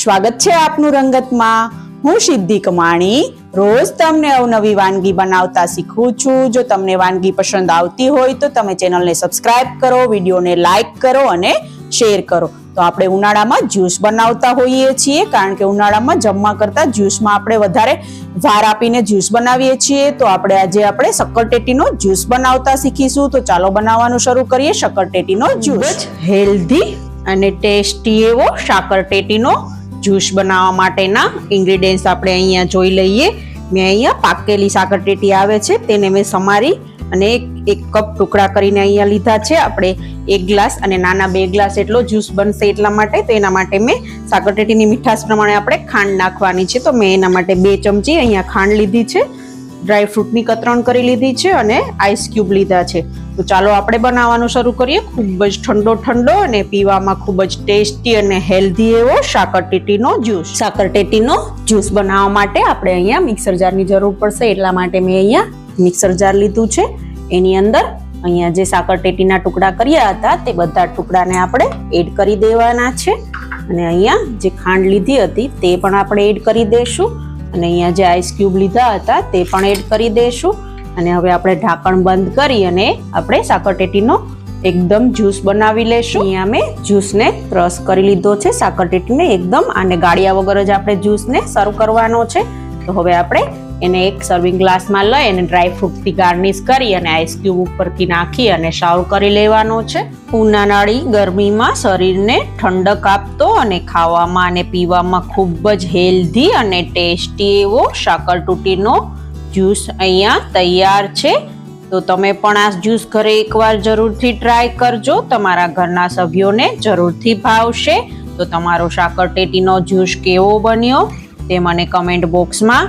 સ્વાગત છે આપનું રંગતમાં. હું સિદ્ધિ કમાણી. રોજ તમને અવનવી વાનગી બનાવતા શીખું છું. જો તમને વાનગી પસંદ આવતી હોય તો તમે ચેનલને સબસ્ક્રાઇબ કરો વિડીયોને લાઇક કરો અને શેર કરો. તો આપણે ઉનાળામાં જ્યુસ બનાવતા હોઈએ છીએ. કારણ કે ઉનાળામાં જમવા કરતા જ્યુસમાં આપણે વધારે ભાર આપીને જ્યુસ બનાવીએ છીએ. તો આપણે આજે આપણે શક્કરટેટીનો જ્યુસ બનાવતા શીખીશું. તો ચાલો બનાવવાનું શરૂ કરીએ. શક્કરટેટીનો જ્યુસ. હેલ્ધી અને ટેસ્ટી એવો સાકરટેટીનો જ્યુસ બનાવવા માટેના ઇન્ગ્રીડિયન્ટ્સ આપણે અહીંયા જોઈ લઈએ. મેં અહીંયા પાકેલી સાકરટેટી આવે છે, તેને મેં સમારી અને એક કપ ટુકડા કરીને અહીંયા લીધા છે. આપણે એક ગ્લાસ અને નાના બે ગ્લાસ એટલો જ્યુસ બનશે એટલા માટે, તો એના માટે મેં સાકરટેટીની મીઠાશ પ્રમાણે આપણે ખાંડ નાખવાની છે. તો મેં એના માટે બે ચમચી અહીંયા ખાંડ લીધી છે. ડ્રાય ફ્રૂટની કતરણ કરી લીધી છે અને આઈસ ક્યુબ લીધા છે. તો ચાલો આપણે બનાવવાનું શરૂ કરીએ. ખૂબ જ ઠંડો ઠંડો અને પીવામાં ખૂબ જ ટેસ્ટી અને હેલ્ધી એવો સાકરટેટીનો જ્યુસ. સાકરટેટીનો જ્યુસ બનાવવા માટે આપણે અહીંયા મિક્સર જારની જરૂર પડશે. એટલા માટે મેં અહીંયા મિક્સર જાર લીધું છે. એની અંદર અહીંયા જે સાકરટેટીના ટુકડા કર્યા હતા, તે બધા ટુકડાને આપણે એડ કરી દેવાના છે. અને અહીંયા જે ખાંડ લીધી હતી, તે પણ આપણે એડ કરી દઈશું અને અહીંયા જે આઈસ ક્યુબ લીધા હતા તે પણ એડ કરી દઈશું અને હવે આપણે ઢાંકણ બંધ કરી અને આપણે સાકરટેટીનો એકદમ જ્યુસ બનાવી લેશું. અહીંયા મેં જ્યુસને ક્રશ કરી લીધો છે. સાકરટેટીને એકદમ, આને ગાળિયા વગર જ આપણે જ્યુસને સર્વ કરવાનો છે. તો હવે આપણે એને એક સર્વિંગ ગ્લાસમાં લઈ અને ડ્રાય ફ્રૂટથી ગાર્નિશ કરી અને આઈસ ઉપરથી નાખી અને સાવ કરી લેવાનો છે. ઉનાળાની ગરમીમાં શરીરને ઠંડક આપતો અને ખાવામાં અને પીવામાં ખૂબ જ હેલ્ધી અને ટેસ્ટી એવો સાકરટૂટીનો જ્યુસ અહીંયા તૈયાર છે. તો તમે પણ આ જ્યુસ ઘરે એકવાર જરૂરથી ટ્રાય કરજો. તમારા ઘરના સભ્યોને જરૂરથી ભાવશે. તો તમારો સાકરટેટીનો જ્યુસ કેવો બન્યો તે મને કમેન્ટ બોક્સમાં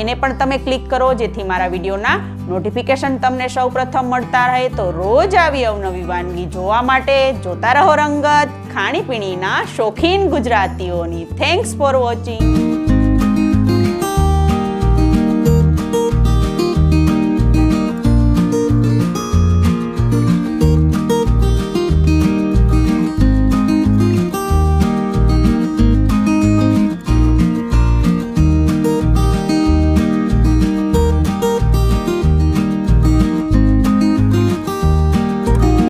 એને પણ તમે ક્લિક કરો, જેથી મારા વિડીયોના નોટિફિકેશન તમને સૌ મળતા રહે. તો રોજ આવી અવનવી વાનગી જોવા માટે જોતા રહો રંગત, ખાણીપીણીના શોખીન ગુજરાતીઓની. Thanks for watching